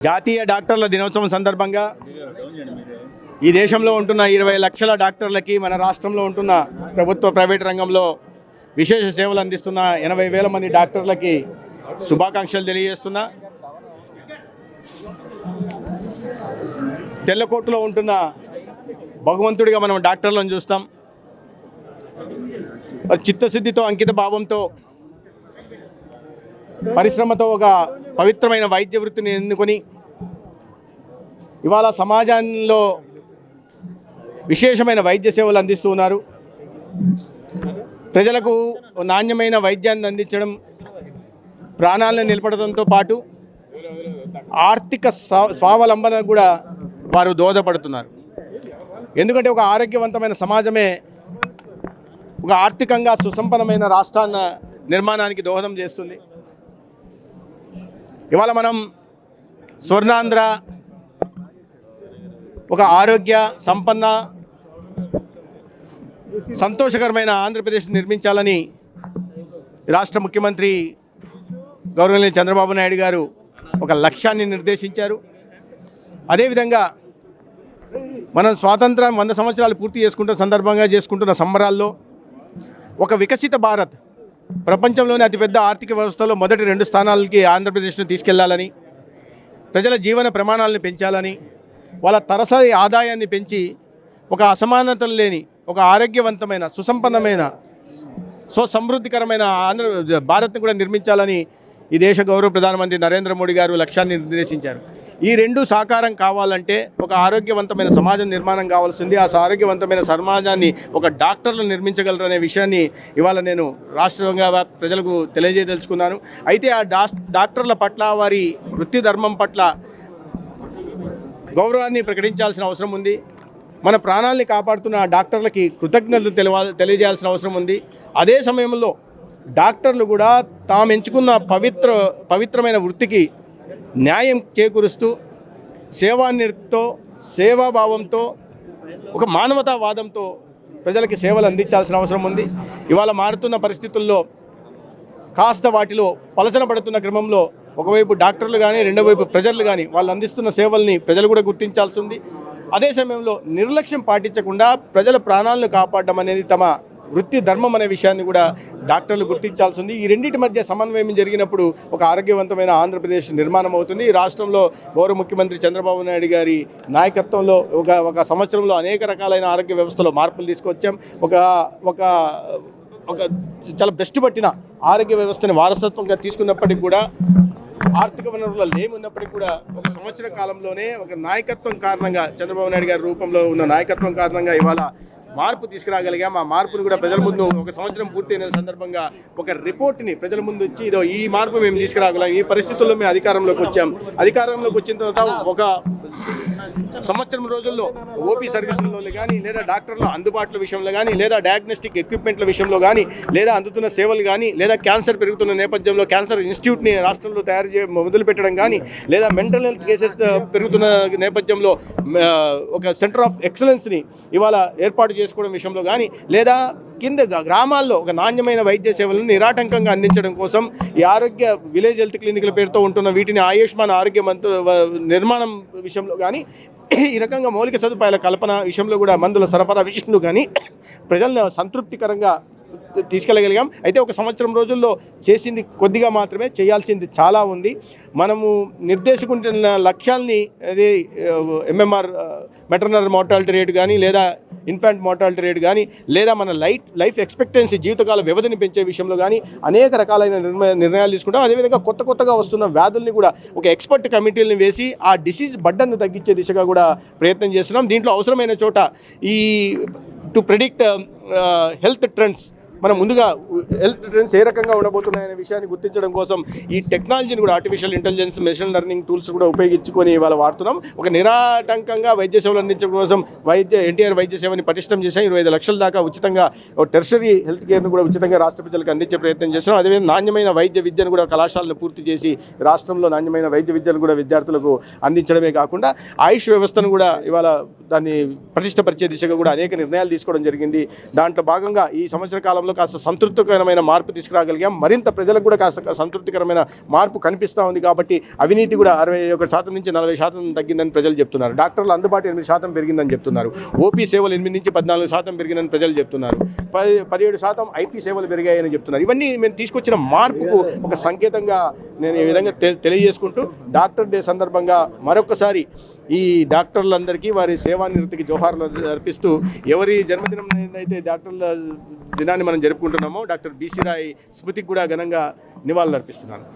జాతీయ డాక్టర్ల దినోత్సవం సందర్భంగా ఈ దేశంలో ఉంటున్న ఇరవై లక్షల డాక్టర్లకి మన రాష్ట్రంలో ఉంటున్న ప్రభుత్వ ప్రైవేట్ రంగంలో విశేష సేవలు అందిస్తున్న ఎనభై వేల మంది డాక్టర్లకి శుభాకాంక్షలు తెలియజేస్తున్నా. తెల్లకోటలో ఉంటున్న భగవంతుడిగా మనం డాక్టర్లను చూస్తాం. చిత్తశుద్ధితో అంకిత భావంతో పరిశ్రమతో ఒక పవిత్రమైన వైద్య వృత్తిని ఎన్నుకొని ఇవాళ సమాజంలో విశేషమైన వైద్య సేవలు అందిస్తూ ఉన్నారు. ప్రజలకు నాణ్యమైన వైద్యాన్ని అందించడం ప్రాణాలను నిలబడడంతో పాటు ఆర్థిక స్వావలంబన కూడా వారు దోహదపడుతున్నారు. ఎందుకంటే ఒక ఆరోగ్యవంతమైన సమాజమే ఒక ఆర్థికంగా సుసంపన్నమైన రాష్ట్రాన్న నిర్మాణానికి దోహదం చేస్తుంది. ఇవాళ మనం స్వర్ణాంధ్ర ఒక ఆరోగ్య సంపన్న సంతోషకరమైన ఆంధ్రప్రదేశ్ నిర్మించాలని రాష్ట్ర ముఖ్యమంత్రి గౌరవనీయ చంద్రబాబు నాయుడు గారు ఒక లక్ష్యాన్ని నిర్దేశించారు. అదేవిధంగా మనం స్వాతంత్రం వంద సంవత్సరాలు పూర్తి చేసుకుంటున్న సందర్భంగా చేసుకుంటున్న సంబరాల్లో ఒక వికసిత భారత్ ప్రపంచంలోనే అతిపెద్ద ఆర్థిక వ్యవస్థలో మొదటి రెండు స్థానాలకి ఆంధ్రప్రదేశ్ను తీసుకెళ్ళాలని ప్రజల జీవన ప్రమాణాలను పెంచాలని వాళ్ళ తరసరి ఆదాయాన్ని పెంచి ఒక అసమానతలు లేని ఒక ఆరోగ్యవంతమైన సుసంపన్నమైన సో సమృద్ధికరమైన ఆంధ్ర భారత్ను కూడా నిర్మించాలని ఈ దేశ గౌరవ ప్రధానమంత్రి నరేంద్ర మోడీ గారు లక్ష్యాన్ని నిర్దేశించారు. ఈ రెండు సాకారం కావాలంటే ఒక ఆరోగ్యవంతమైన సమాజం నిర్మాణం కావాల్సింది. ఆ ఆరోగ్యవంతమైన సమాజాన్ని ఒక డాక్టర్లు నిర్మించగలరు అనే విషయాన్ని ఇవాళ నేను రాష్ట్రంగా ప్రజలకు తెలియజేయదలుచుకున్నాను. అయితే ఆ డాక్టర్ల పట్ల వారి వృత్తి ధర్మం పట్ల గౌరవాన్ని ప్రకటించాల్సిన అవసరం ఉంది. మన ప్రాణాల్ని కాపాడుతున్న ఆ డాక్టర్లకి కృతజ్ఞతలు తెలియ తెలియజేయాల్సిన అవసరం ఉంది. అదే సమయంలో డాక్టర్లు కూడా తాము ఎంచుకున్న పవిత్ర పవిత్రమైన వృత్తికి న్యాయం చేకూరుస్తూ సేవానితో సేవాభావంతో ఒక మానవతావాదంతో ప్రజలకి సేవలు అందించాల్సిన అవసరం ఉంది. ఇవాళ మారుతున్న పరిస్థితుల్లో కాస్త వాటిలో పలసన పడుతున్న క్రమంలో ఒకవైపు డాక్టర్లు కానీ రెండో వైపు ప్రజలు కానీ వాళ్ళు అందిస్తున్న సేవల్ని ప్రజలు కూడా గుర్తించాల్సి ఉంది. అదే సమయంలో నిర్లక్ష్యం పాటించకుండా ప్రజల ప్రాణాలను కాపాడడం అనేది తమ వృత్తి ధర్మం అనే విషయాన్ని కూడా డాక్టర్లు గుర్తించాల్సి ఉంది ఈ రెండింటి మధ్య సమన్వయం జరిగినప్పుడు ఒక ఆరోగ్యవంతమైన ఆంధ్రప్రదేశ్ నిర్మాణం అవుతుంది. ఈ రాష్ట్రంలో గౌరవ ముఖ్యమంత్రి చంద్రబాబు నాయుడు గారి నాయకత్వంలో ఒక ఒక సంవత్సరంలో అనేక రకాలైన ఆరోగ్య వ్యవస్థలో మార్పులు తీసుకొచ్చాం. ఒక ఒక ఒక చాలా బెస్ట్ పట్టిన ఆరోగ్య వ్యవస్థని వారసత్వంగా తీసుకున్నప్పటికీ కూడా ఆర్థిక వనరుల లేమున్నప్పటికీ కూడా ఒక సంవత్సర కాలంలోనే ఒక నాయకత్వం కారణంగా చంద్రబాబు నాయుడు గారి రూపంలో ఉన్న నాయకత్వం కారణంగా ఇవాళ మార్పు తీసుకురాగలిగాం. ఆ మార్పును కూడా ప్రజల ముందు ఒక సంవత్సరం పూర్తయిన సందర్భంగా ఒక రిపోర్ట్ని ప్రజల ముందు వచ్చి ఇదో ఈ మార్పు మేము తీసుకురాగలం ఈ పరిస్థితుల్లో మేము అధికారంలోకి వచ్చాం. అధికారంలోకి వచ్చిన తర్వాత ఒక సంవత్సరం రోజుల్లో ఓపీ సర్వీసుల్లో కానీ లేదా డాక్టర్ల అందుబాటుల విషయంలో కానీ లేదా డయాగ్నోస్టిక్ ఎక్విప్మెంట్ల విషయంలో కానీ లేదా అందుతున్న సేవలు కానీ లేదా క్యాన్సర్ పెరుగుతున్న నేపథ్యంలో క్యాన్సర్ ఇన్స్టిట్యూట్ని రాష్ట్రంలో తయారు చే మొదలుపెట్టడం కానీ లేదా మెంటల్ హెల్త్ కేసెస్ పెరుగుతున్న నేపథ్యంలో ఒక సెంటర్ ఆఫ్ ఎక్సలెన్స్ని ఇవాళ ఏర్పాటు చేసుకోవడం విషయంలో కానీ లేదా కింద గ్రామాల్లో ఒక నాణ్యమైన వైద్య సేవలను నిరాటంకంగా అందించడం కోసం ఈ ఆరోగ్య విలేజ్ హెల్త్ క్లినిక్ల పేరుతో ఉంటున్న వీటిని ఆయుష్మాన్ ఆరోగ్య మంత్ర నిర్మాణం విషయంలో కానీ ఈ రకంగా మౌలిక సదుపాయాల కల్పన విషయంలో కూడా మందుల సరఫరా విషయంలో కానీ ప్రజలను సంతృప్తికరంగా తీసుకెళ్ళగలిగాం. అయితే ఒక సంవత్సరం రోజుల్లో చేసింది కొద్దిగా మాత్రమే చేయాల్సింది చాలా ఉంది. మనము నిర్దేశించుకుంటున్న లక్ష్యాల్ని అదే ఎంఎంఆర్ మెటర్నల్ మోర్టాలిటీ రేట్ కానీ లేదా ఇన్ఫాంట్ మోర్టాలిటీ రేట్ కానీ లేదా మన లైఫ్ లైఫ్ ఎక్స్పెక్టెన్సీ జీవితకాల వ్యవధిని పెంచే విషయంలో కానీ అనేక రకాలైన నిర్ణయ నిర్ణయాలు తీసుకుంటాం. అదేవిధంగా కొత్త కొత్తగా వస్తున్న వ్యాధుల్ని కూడా ఒక ఎక్స్పర్ట్ కమిటీలను వేసి ఆ డిసీజ్ బడ్డను తగ్గించే దిశగా కూడా ప్రయత్నం చేస్తున్నాం. దీంట్లో అవసరమైన చోట ఈ టు ప్రిడిక్ట్ హెల్త్ ట్రెండ్స్ మనం ముందుగా హెల్త్ ట్రెండ్స్ ఏ రకంగా ఉండబోతున్నాయనే విషయాన్ని గుర్తించడం కోసం ఈ టెక్నాలజీని కూడా artificial intelligence machine learning tools కూడా ఉపయోగించుకొని ఇవాళ వాడుతున్నాం. ఒక నిరాటంకంగా వైద్య సేవలు అందించడం కోసం వైద్య ఎన్టీఆర్ వైద్య సేవని పటిష్టం చేసాం ఇరవై ఐదు లక్షల దాకా ఉచితంగా టెర్షరీ హెల్త్ కేర్ను కూడా ఉచితంగా రాష్ట్ర ప్రజలకు అందించే ప్రయత్నం చేస్తున్నాం. అదేవిధంగా నాణ్యమైన వైద్య విద్యను కూడా కళాశాలను పూర్తి చేసి రాష్ట్రంలో నాణ్యమైన వైద్య విద్యను కూడా విద్యార్థులకు అందించడమే కాకుండా ఆయుష్ వ్యవస్థను కూడా ఇవాళ దాన్ని పటిష్టపరిచే దిశగా కూడా అనేక నిర్ణయాలు తీసుకోవడం జరిగింది. దాంట్లో భాగంగా ఈ సంవత్సర కాలంలో కాస్త సంతృప్తికరమైన మార్పు తీసుకురాగలిగాం. మరింత ప్రజలకు కూడా కాస్త సంతృప్తికరమైన మార్పు కనిపిస్తూ ఉంది కాబట్టి అవినీతి కూడా అరవై ఒకటి శాతం నుంచి నలభై శాతం తగ్గిందని ప్రజలు చెప్తున్నారు. డాక్టర్లు అందుబాటు ఎనిమిది శాతం పెరిగిందని చెప్తున్నారు. ఓపీ సేవలు ఎనిమిది నుంచి పద్నాలుగు శాతం పెరిగిందని ప్రజలు చెప్తున్నారు. పది పదిహేడు శాతం ఐపీ సేవలు పెరిగాయని చెప్తున్నారు. ఇవన్నీ మేము తీసుకొచ్చిన మార్పుకు ఒక సంకేతంగా నేను ఈ విధంగా తె- తెలియజేసుకుంటూ డాక్టర్ డే సందర్భంగా మరొకసారి ఈ డాక్టర్లందరికీ వారి సేవా నివృత్తికి జోహార్లు అర్పిస్తూ ఎవరి జన్మదినం అయితే డాక్టర్ల దినాన్ని మనం జరుపుకుంటున్నామో డాక్టర్ బీసీ రాయ్ స్మృతికి కూడా ఘనంగా నివాళులు అర్పిస్తున్నాను